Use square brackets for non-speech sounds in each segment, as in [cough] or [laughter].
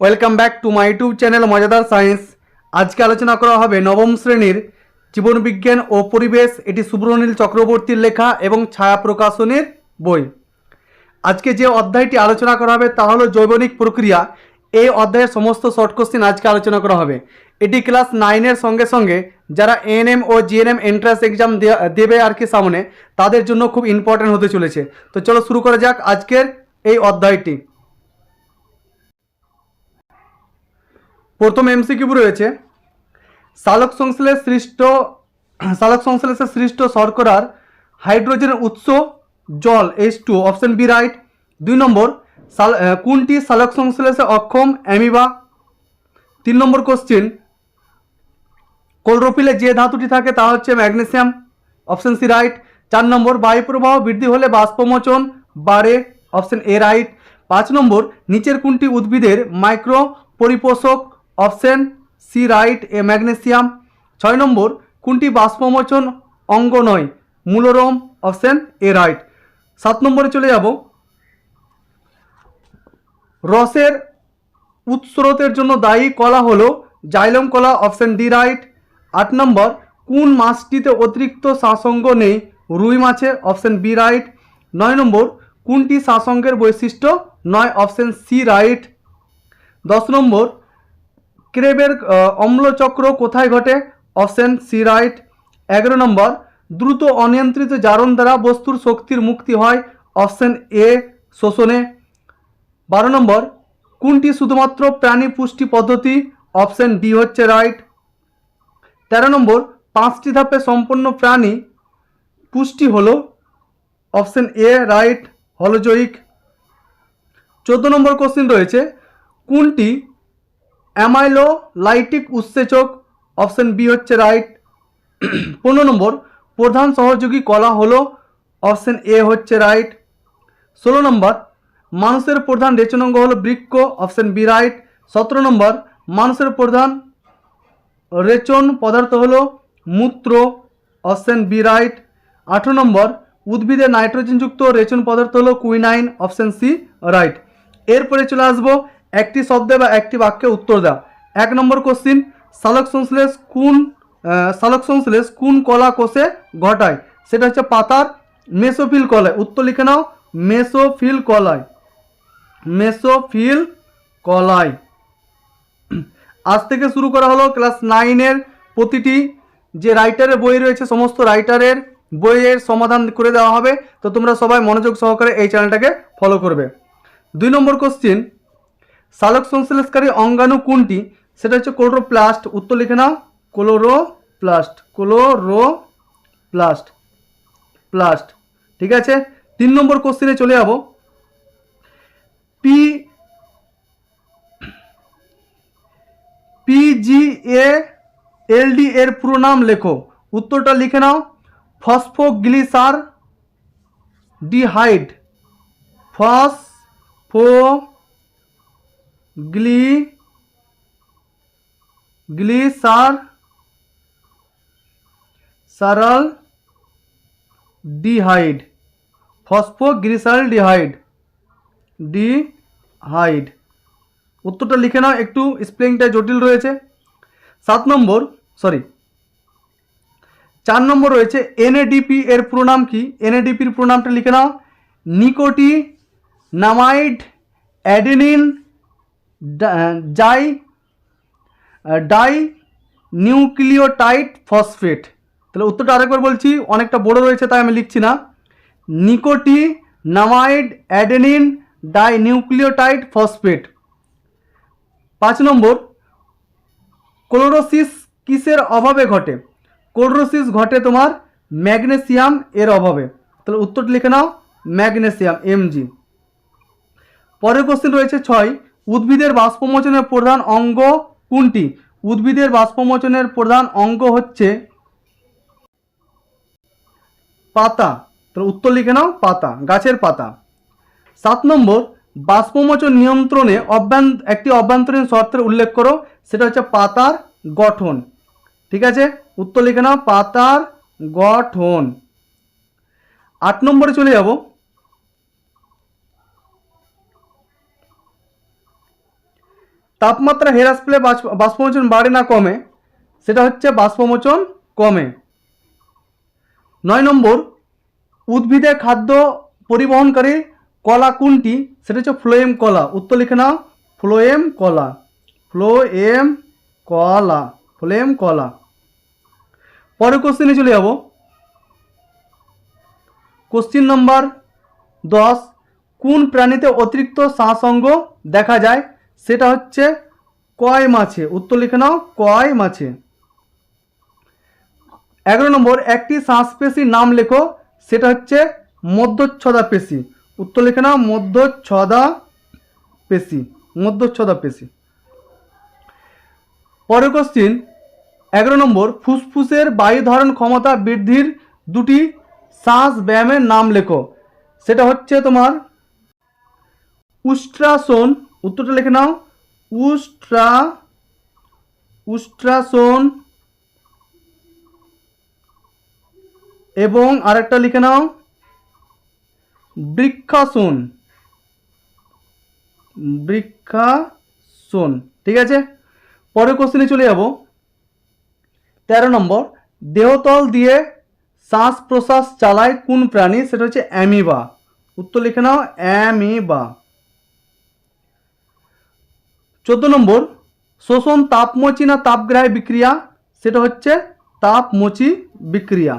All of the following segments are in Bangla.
Welcome back to my YouTube channel মজাদার সায়েন্স আজকে আলোচনা করা হবে নবম শ্রেণির জীবনবিজ্ঞান ও পরিবেশ। এটি সুব্রনীল চক্রবর্তীর লেখা এবং ছায়া প্রকাশনের বই। আজকে যে অধ্যায়টি আলোচনা করা হবে তা হলো জৈবনিক প্রক্রিয়া। এই অধ্যায়ের সমস্ত শর্ট কোশ্চিন আজকে আলোচনা করা হবে। এটি ক্লাস নাইনের সঙ্গে সঙ্গে যারা এএনএম ও জিএনএম এন্ট্রান্স এক্সাম দেবে আর কি সামনে, তাদের জন্য খুব ইম্পর্ট্যান্ট হতে চলেছে। তো চলো শুরু করা যাক আজকের এই অধ্যায়টি। প্রথম এমসিকিউ রয়েছে। সালোক সংশ্লেষ সৃষ্ট, সালোক সংশ্লেষে সৃষ্ট শর্করার হাইড্রোজেনের উৎস জল H two option B right দুই নম্বর, সাল কোনটি সালোক সংশ্লেষে অক্ষম? অ্যামিবা। তিন নম্বর কোশ্চিন কোলরোফিলে যে ধাতুটি থাকে তা হচ্ছে ম্যাগনেসিয়াম অপশন সি রাইট চার নম্বর, বায়ুপ্রবাহ বৃদ্ধি হলে বাষ্পমোচন বাড়ে অপশন এ রাইট পাঁচ নম্বর, নিচের কোনটি উদ্ভিদের মাইক্রো পরিপোষক option C right A magnesium. ছয় নম্বর, কোনটি বাষ্পমোচন অঙ্গ নয়? মূলরম, অপশন এ রাইট। সাত নম্বরে চলে যাব। রসের উৎস্রোতের জন্য দায়ী কলা হলো জাইলম কলা, অপশন ডি রাইট। আট নম্বর, কোন মাছটিতে অতিরিক্ত শ্বাসঙ্গ নেই? রুই মাছে অপশন বি রাইট। নয় নম্বর, কোনটি শ্বাসঙ্গের বৈশিষ্ট্য নয়? Option C right. দশ নম্বর ক্রেবের অম্লচক্র কোথায় ঘটে? Option C right. এগারো নম্বর, দ্রুত অনিয়ন্ত্রিত জারণ দ্বারা বস্তুর শক্তির মুক্তি হয়। অপশন এ, শোষণে। বারো নম্বর, কোনটি শুধুমাত্র প্রাণী পুষ্টি পদ্ধতি? অপশন ডি হচ্ছে রাইট। তেরো নম্বর, পাঁচটি ধাপে সম্পন্ন প্রাণী পুষ্টি হলো? Option A, right. হলোজয়িক চোদ্দ নম্বর কোশ্চিন রয়েছে, কোনটি অ্যামাইলো লাইটিক উৎসেচক অপশন বি হচ্ছে রাইট [clears throat] পনেরো নম্বর, প্রধান সহযোগী কলা হলো। অপশন এ হচ্ছে রাইট ষোলো নম্বর, মানুষের প্রধান রেচনাঙ্গ হলো বৃক্ষ। অপশন বি রাইট সতেরো নম্বর, মানুষের প্রধান রেচন পদার্থ হলো মূত্র। অপশন বি রাইট আঠেরো নম্বর উদ্ভিদের নাইট্রোজেনযুক্ত রেচন পদার্থ হলো কুইনাইন অপশন সি রাইট এরপরে চলে আসব একটি শব্দে বা একটি বাক্যে উত্তর দাও। এক নম্বর কোশ্চিন সালোক সংশ্লেষ কোন সালোক সংশ্লেষ কোন কলা কোষে ঘটায়? সেটা হচ্ছে পাতার মেসোফিল কলায়। উত্তর লিখে নাও, মেসোফিল কলায়। মেসোফিল কলায়। আজ থেকে শুরু করা হলো ক্লাস নাইনের প্রতিটি যে রাইটারের বই রয়েছে, সমস্ত রাইটারের বইয়ের সমাধান করে দেওয়া হবে। তো তোমরা সবাই মনোযোগ সহকারে এই চ্যানেলটাকে ফলো করবে। দুই নম্বর কোশ্চিন সালোক সংশ্লেষকারী অঙ্গাণু কোনটি? সেটা হচ্ছে ক্লোরোপ্লাস্ট উত্তর লিখে নাও। ক্লোরোপ্লাস্ট ক্লোরোপ্লাস্ট প্লাস্ট ঠিক আছে? তিন নম্বর কোশ্চিনে চলে যাব। পি পিজিএ এলডি এর পুরো নাম লেখো। উত্তরটা লিখে নাও। ফসফোগ্লিসার ডিহাইড ফসফো গ্লি, গ্লিসার, সারাল ডিহাইড ফসফোগ্লিসাল ডিহাইড। ডিহাইড উত্তরটা লিখে নাও, একটু স্পেলিংটা জটিল রয়েছে। সাত নম্বর সরি চার নম্বর রয়েছে এনএডিপি এর পুরো নাম কি? এনএডিপির পুরো নামটা লিখে নাও। নিকোটি নামাইড অ্যাডেনিন জাই ডাই নিউক্লিওটাইড ফসফেট। তাহলে উত্তরটা আরেকবার বলছি, অনেকটা বড় রয়েছে, তাই আমি লিখছি না। Nicotinamide adenine dinucleotide phosphate. পাঁচ নম্বর, ক্লোরোসিস কিসের অভাবে ঘটে? ক্লোরোসিস ঘটে তোমার ম্যাগনেসিয়াম এর অভাবে। তাহলে উত্তরটা লিখে নাও, ম্যাগনেসিয়াম এমজি পরের কোশ্চেন রয়েছে ছয় উদ্ভিদের বাষ্পমোচনের প্রধান অঙ্গ কোনটি? উদ্ভিদের বাষ্পমোচনের প্রধান অঙ্গ হচ্ছে পাতা। তাহলে উত্তর লিখে নাও, পাতা, গাছের পাতা। সাত নম্বর, বাষ্পমোচন নিয়ন্ত্রণে অভ্যান একটি অভ্যন্তরীণ শর্তের উল্লেখ করো, সেটা হচ্ছে পাতার গঠন। ঠিক আছে? উত্তর লিখে নাও, পাতার গঠন। আট নম্বরে চলে যাব। তাপমাত্রা হ্রাস পেলে বাষ্পমোচন বাড়ে না, কমে। সেটা হচ্ছে বাষ্পমোচন কমে। নয় নম্বর উদ্ভিদে খাদ্য পরিবহনকারী কলা কোনটি? সেটা হচ্ছে ফ্লোয়েম কলা। উত্তর লিখে নাও। ফ্লোয়েম কলা। ফ্লোয়েম কলা। ফ্লোয়েম কলা। পরের কোশ্চিনে চলে যাব। কোশ্চিন নম্বর দশ, কোন প্রাণীতে অতিরিক্ত শ্বাসঙ্গ দেখা যায়? সেটা হচ্ছে কয় মাছে? উত্তর লিখে নাও, কয় মাছে? এগারো নম্বর, একটি শ্বাসপেশির নাম লেখো, সেটা হচ্ছে মধ্যচ্ছদা পেশি। উত্তর লিখে নাও, মধ্যচ্ছদা পেশি মধ্যচ্ছদা পেশি। পরের কোশ্চিন এগারো নম্বর, ফুসফুসের বায়ু ধারণ ক্ষমতা বৃদ্ধির দুটি শ্বাস ব্যায়ামের নাম লেখো। সেটা হচ্ছে তোমার উষ্ট্রাসন উত্তরটা লিখে নাও। উষ্ট্রা, উষ্ট্রাসন, এবং আরেকটা লিখে নাও। বৃক্ষাসন। বৃক্ষাসন, ঠিক আছে? পরের কোশ্চেনে চলে যাব। তেরো নম্বর, দেহতল দিয়ে শ্বাস প্রশ্বাস চালায় কোন প্রাণী? সেটা হচ্ছে অ্যামিবা। উত্তর লিখে নাও, অ্যামিবা। চোদ্দ নম্বর, শোষণ তাপমোচি না তাপগ্রাহী বিক্রিয়া? সেটা হচ্ছে তাপমোচি বিক্রিয়া।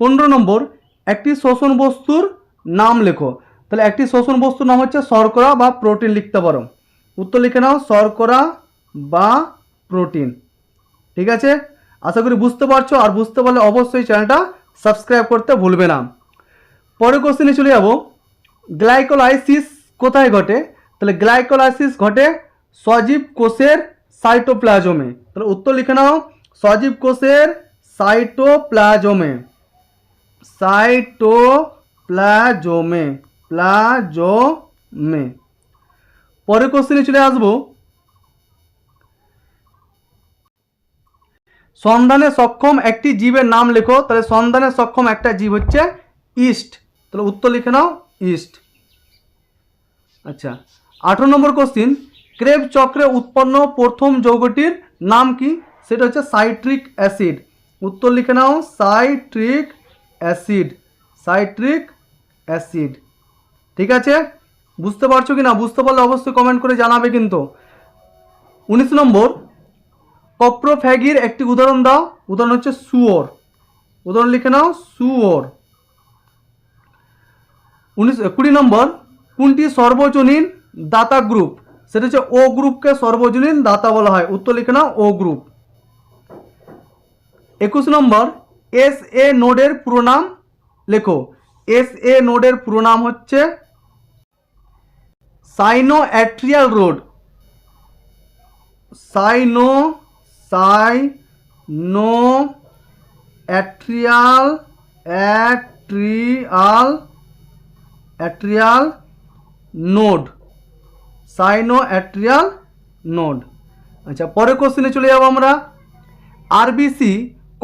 পনেরো নম্বর, একটি শোষণ বস্তুর নাম লেখো। তাহলে একটি শোষণ বস্তুর নাম হচ্ছে শর্করা বা প্রোটিন, লিখতে পারো। উত্তর লিখে নাও, শর্করা বা প্রোটিন। ঠিক আছে? আশা করি বুঝতে পারছ, আর বুঝতে পারলে অবশ্যই চ্যানেলটা সাবস্ক্রাইব করতে ভুলবে না। পরের কোশ্চেনে চলে যাব। গ্লাইকোলাইসিস কোথায় ঘটে? তাহলে গ্লাইকোলাইসিস ঘটে সজীব কোষের সাইটোপ্লাজমে। তাহলে উত্তর লিখে নাও, সজীব কোষের সাইটোপ্লাজমে। সাইটোপ্লাজমে, প্লাজমে। পরের কোশ্চেনে চলে আসব। সন্ধানে সক্ষম একটি জীবের নাম লেখো, তাহলে সন্ধানে সক্ষম একটা জীব হচ্ছে ইস্ট। তাহলে উত্তর লিখে নাও, ইস্ট। আচ্ছা আঠারো নম্বর কোশ্চিন ক্রেব চক্রে উৎপন্ন প্রথম যৌগটির নাম কি? সেটা হচ্ছে সাইট্রিক অ্যাসিড। উত্তর লিখে নাও, সাইট্রিক অ্যাসিড সাইট্রিক অ্যাসিড। ঠিক আছে? বুঝতে পারছ কি না বুঝতে পারলে অবশ্যই কমেন্ট করে জানাবে কিন্তু। উনিশ নম্বর, কপ্রোফ্যাগির একটি উদাহরণ দাও। উদাহরণ হচ্ছে সুয়োর উদাহরণ লিখে নাও সুয়োর উনিশ, কুড়ি নম্বর, কোনটি সর্বজনীন দাতা গ্রুপ? সেটা হচ্ছে ও গ্রুপকে সর্বজনীন দাতা বলা হয়। উত্তর লিখে নাও, ও গ্রুপ। একুশ নম্বর, এস এ নোডের পুরো নাম লেখো। এস এ নোডের পুরো নাম হচ্ছে সাইনো atrial node. Sino sino atrial atrial atrial node. Sino atrial node আচ্ছা পরের কোশ্চেনে চলে যাব আমরা। আরবিসি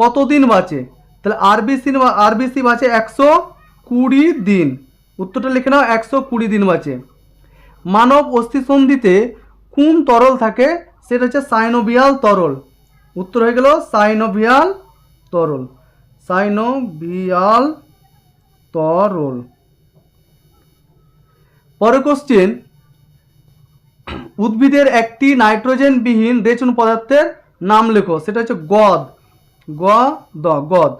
কতদিন বাঁচে? তাহলে আরবিসি আরবিসি বাঁচে একশো কুড়ি দিন। উত্তরটা লিখে নাও, একশো কুড়ি দিন বাঁচে। মানব অস্থিসন্ধিতে কোন তরল থাকে? সেটা হচ্ছে সাইনোভিয়াল তরল। উত্তর হয়ে গেল সাইনোভিয়াল তরল। সাইনোভিয়াল তরল। পরের কোশ্চেন উদ্ভিদের একটি নাইট্রোজেনবিহীন রেচন পদার্থের নাম লেখো, সেটা হচ্ছে গদ। গ, দ, গদ।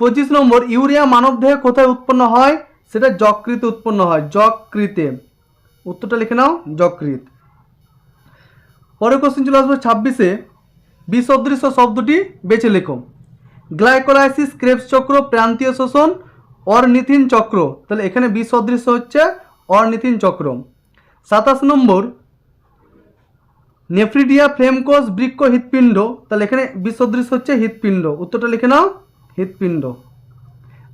পঁচিশ নম্বর, ইউরিয়া মানবদেহে কোথায় উৎপন্ন হয়? সেটা যকৃতে উৎপন্ন হয়, যকৃতে। উত্তরটা লিখে নাও, যকৃত। পরের কোশ্চেন চলে আসবে ছাব্বিশে। বিসদৃশ্য শব্দটি বেছে লেখো। গ্লাইকোলাইসিস ক্রেবস চক্র, প্রান্তীয় শোষণ, অর্নিথিন চক্র। তাহলে এখানে বিসদৃশ্য হচ্ছে অর্নিথিন চক্র। সাতাশ নম্বর, নেফ্রিডিয়া ফ্লেমকোষ বৃক্ষ হৃৎপিণ্ড, তাহলে এখানে বিসদৃশ্য হচ্ছে হৃৎপিণ্ড। উত্তরটা লিখে নাও, হৃৎপিণ্ড।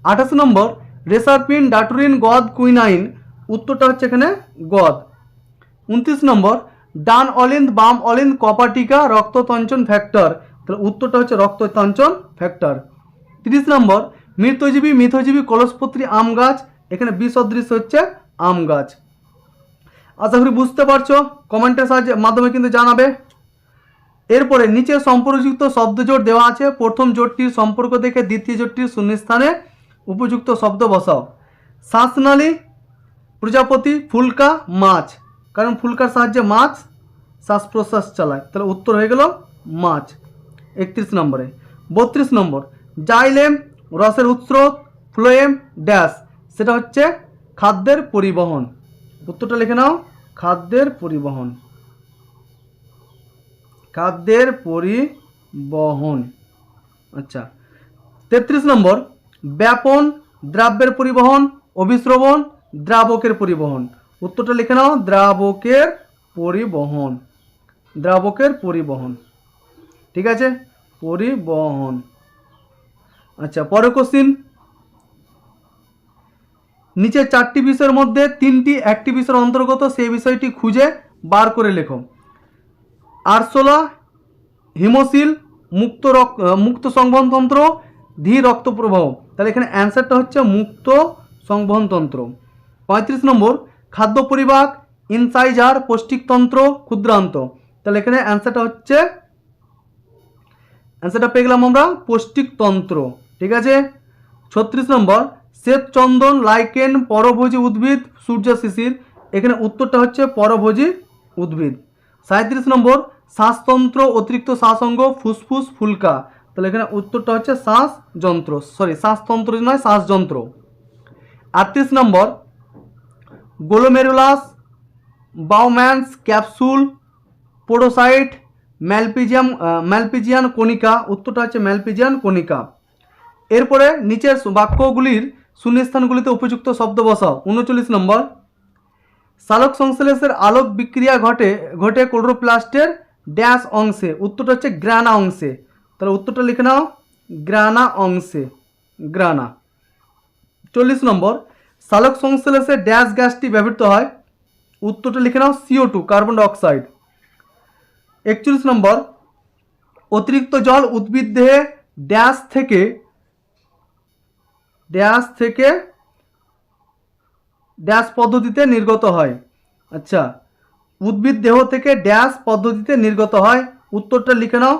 আঠাশ নম্বর, রেসারপিন, ডাটুরিন, গদ, কুইনাইন, উত্তরটা হচ্ছে এখানে গদ। উনত্রিশ নম্বর, ডান অলিন্দ, বাম অলিন্দ, কপাটিকা, রক্ততঞ্চন ফ্যাক্টর, তাহলে উত্তরটা হচ্ছে রক্ততঞ্চন ফ্যাক্টর। তিরিশ নম্বর, মৃতজীবী মিথজীবী কলসপত্রী আম গাছ এখানে বিসদৃশ্য হচ্ছে আম গাছ আশা করি বুঝতে পারছ? কমেন্টের সাহায্যে মাধ্যমে কিন্তু জানাবে। এরপরে নিচে সম্পর্কযুক্ত শব্দজোট দেওয়া আছে। প্রথম জোটটির সম্পর্ক দেখে দ্বিতীয় জোটটির শূন্যস্থানে উপযুক্ত শব্দ বসাও। শ্বাসনালী প্রজাপতি, ফুলকা, মাছ। কারণ ফুলকার সাহায্যে মাছ শ্বাস প্রশ্বাস চালায়। তাহলে উত্তর হয়ে গেল মাছ। একত্রিশ নম্বরে। বত্রিশ নম্বর। জাইলেম, রসের উৎস, ফ্লোয়েম, ড্যাশ। সেটা হচ্ছে খাদ্যের পরিবহন। উত্তরটা লিখে নাও। খাদ্যের পরিবহন। খাদ্যের পরিবহন। আচ্ছা। তেত্রিশ নম্বর, ব্যাপন দ্রাব্যের পরিবহন অভিশ্রবণ দ্রাবকের পরিবহন। উত্তরটা লিখে নাও, দ্রাবকের পরিবহন। দ্রাবকের পরিবহন। ঠিক আছে? পরিবহন। আচ্ছা পরের কোশ্চিন নিচে চারটি বিষয়ের মধ্যে তিনটি একটি বিষয়ের অন্তর্গত, সেই বিষয়টি খুঁজে বার করে লেখো। আরশোলা হিমোসিল, মুক্ত রক মুক্ত সংবহনতন্ত্র ধী রক্ত প্রবাহ। তাহলে এখানে অ্যান্সারটা হচ্ছে মুক্ত সংবহনতন্ত্র পঁয়ত্রিশ নম্বর, খাদ্য পরিবাক ইনসাইজার পৌষ্টিকতন্ত্র ক্ষুদ্রান্ত। তাহলে এখানে অ্যান্সারটা হচ্ছে অ্যান্সারটা পেয়ে গেলাম আমরা পৌষ্টিকতন্ত্র ঠিক আছে? ছত্রিশ নম্বর শ্বেত চন্দন লাইকেন, পরভোজী উদ্ভিদ, সূর্য শিশির। এখানে উত্তরটা হচ্ছে পরভোজী উদ্ভিদ। সাঁত্রিশ নম্বর শ্বাসতন্ত্র অতিরিক্ত শ্বাসঙ্গ ফুসফুস, ফুলকা। তাহলে এখানে উত্তরটা হচ্ছে শ্বাস যন্ত্র সরি শ্বাসতন্ত্র নয়, শ্বাসযন্ত্র। আটত্রিশ নম্বর গোলোমেরুলাস বাউম্যান্স ক্যাপসুল পোডোসাইট ম্যালপিজিয়াম ম্যালপিজিয়ান কণিকা। উত্তরটা হচ্ছে ম্যালপিজিয়ান কণিকা। এরপরে নিচের বাক্যগুলির শূন্যস্থানগুলিতে উপযুক্ত শব্দ বসাও। উনচল্লিশ নম্বর। সালোক সংশ্লেষের আলোক বিক্রিয়া ঘটে ঘটে ক্লোরোপ্লাস্টের ড্যাশ অংশে। উত্তরটা হচ্ছে গ্রানা অংশে। তাহলে উত্তরটা লিখে নাও। গ্রানা অংশে। গ্রানা। চল্লিশ নম্বর। সালোক সংশ্লেষে ড্যাশ গ্যাসটি ব্যবহৃত হয়। উত্তরটা লিখে নাও সিও টু কার্বন ডাইঅক্সাইড। একচল্লিশ নম্বর। অতিরিক্ত জল উদ্ভিদ দেহে ড্যাশ থেকে ড্যাশ থেকে ড্যাশ পদ্ধতিতে নির্গত হয়। আচ্ছা উদ্ভিদ দেহ থেকে ড্যাশ পদ্ধতিতে নির্গত হয়। উত্তরটা লিখে নাও,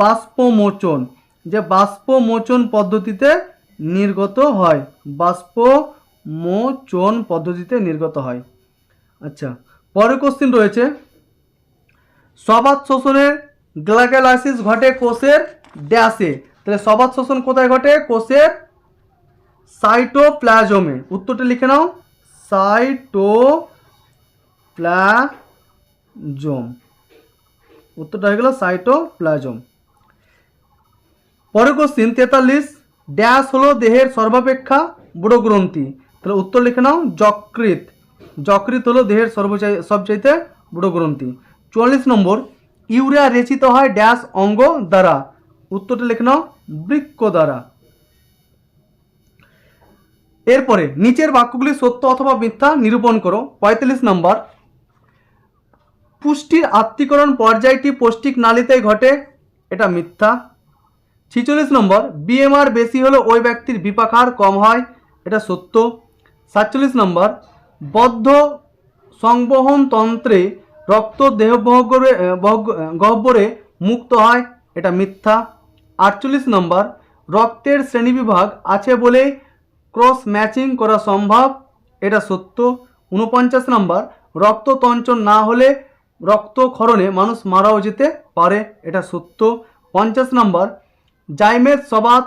বাষ্পমোচন। যে বাষ্পমোচন পদ্ধতিতে নির্গত হয়, বাষ্পমোচন পদ্ধতিতে নির্গত হয়। আচ্ছা পরের কোশ্চিন রয়েছে। সবাত শোষণের গ্লাইকোলাইসিস ঘটে কোষের ড্যাশে। তাহলে সবাত শোষণ কোথায় ঘটে? কোষের সাইটোপ্লাজমে, উত্তরটা লিখে নাও, সাইটোপ্লাজম। উত্তরটা হয়ে গেল সাইটোপ্লাজম। পরে কোশ্চিন তেতাল্লিশ, ড্যাশ হলো দেহের সর্বাপেক্ষা বুড়ো গ্রন্থি। তাহলে উত্তর লিখে নাও যকৃত যকৃত হলো দেহের সর্বচাই সবচাইতে বুড়ো গ্রন্থি। চুয়াল্লিশ নম্বর, ইউরিয়া রেচিত হয় ড্যাশ অঙ্গ দ্বারা। উত্তরটা লিখে নাও, বৃক্ক দ্বারা। এরপরে নিচের বাক্যগুলি সত্য অথবা মিথ্যা নিরূপণ করো। পঁয়তাল্লিশ নম্বর। পুষ্টির আত্মীকরণ পর্যায়টি পৌষ্টিক নালীতেই ঘটে, এটা মিথ্যা। ছিচল্লিশ নম্বর, বিএমআর বেশি হলে ওই ব্যক্তির বিপাকার কম হয়, এটা সত্য। সাতচল্লিশ নম্বর, বদ্ধ সংবহন তন্ত্রে রক্ত দেহ দেহবহরে গহ্বরে মুক্ত হয়, এটা মিথ্যা। আটচল্লিশ নম্বর, রক্তের শ্রেণীবিভাগ আছে বলে ক্রস ম্যাচিং করা সম্ভব? এটা সত্য। উনপঞ্চাশ নম্বর রক্ততঞ্চন না হলে রক্তক্ষরণে মানুষ মারাও যেতে পারে, এটা সত্য। পঞ্চাশ নম্বর জাইমেজ সবাত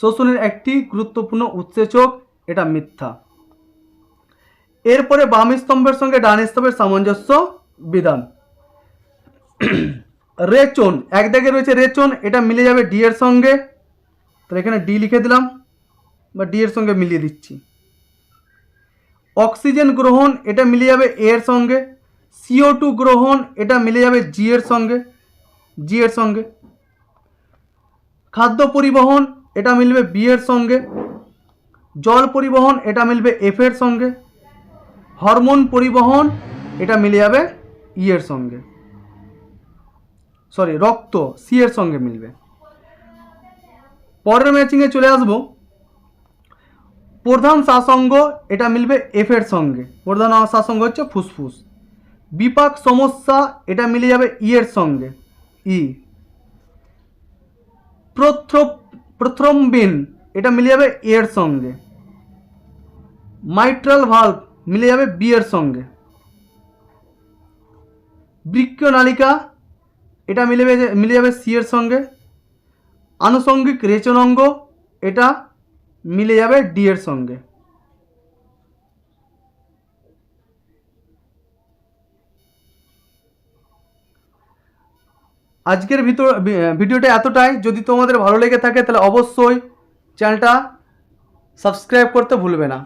শোষণের একটি গুরুত্বপূর্ণ উৎসেচক, এটা মিথ্যা। এরপরে বাম স্তম্ভের সঙ্গে ডান স্তম্ভের সামঞ্জস্য বিধান। [clears throat] রেচন, এক দাগে রয়েছে রেচন, এটা মিলে যাবে ডি এর সঙ্গে। তাহলে এখানে ডি লিখে দিলাম। বা ডি এর সঙ্গে মিলিয়ে দিচ্ছি। অক্সিজেন গ্রহণ, এটা মিলে যাবে এ এর সঙ্গে। সিও টু গ্রহণ, এটা মিলে যাবে জি এর সঙ্গে। জি এর সঙ্গে। খাদ্য পরিবহন, এটা মিলবে বি এর সঙ্গে। জল পরিবহন, এটা মিলবে এফ এর সঙ্গে। হরমোন পরিবহন, এটা মিলে যাবে ই এর সঙ্গে। সরি রক্ত সি এর সঙ্গে মিলবে। পরের ম্যাচিংয়ে চলে আসব। প্রধান শাসঙ্গ এটা মিলবে এফ এর সঙ্গে। প্রধান শাসঙ্গ হচ্ছে ফুসফুস। বিপাক সমস্যা, এটা মিলে যাবে ই এর সঙ্গে। ই প্রথ্রম্বিন, এটা মিলে যাবে এর সঙ্গে। মাইট্রাল ভাল্ব, মিলে যাবে বি এর সঙ্গে। বৃক্ষ নালিকা, এটা মিলে মিলে যাবে সি এর সঙ্গে। আনুষঙ্গিক রেচনাঙ্গ, এটা মিলে যাবে ডি এর সঙ্গে। আজকের ভিতর ভিডিওটা এতটাই। যদি তোমাদের ভালো লেগে থাকে, তাহলে অবশ্যই চ্যানেলটা সাবস্ক্রাইব করতে ভুলবে না।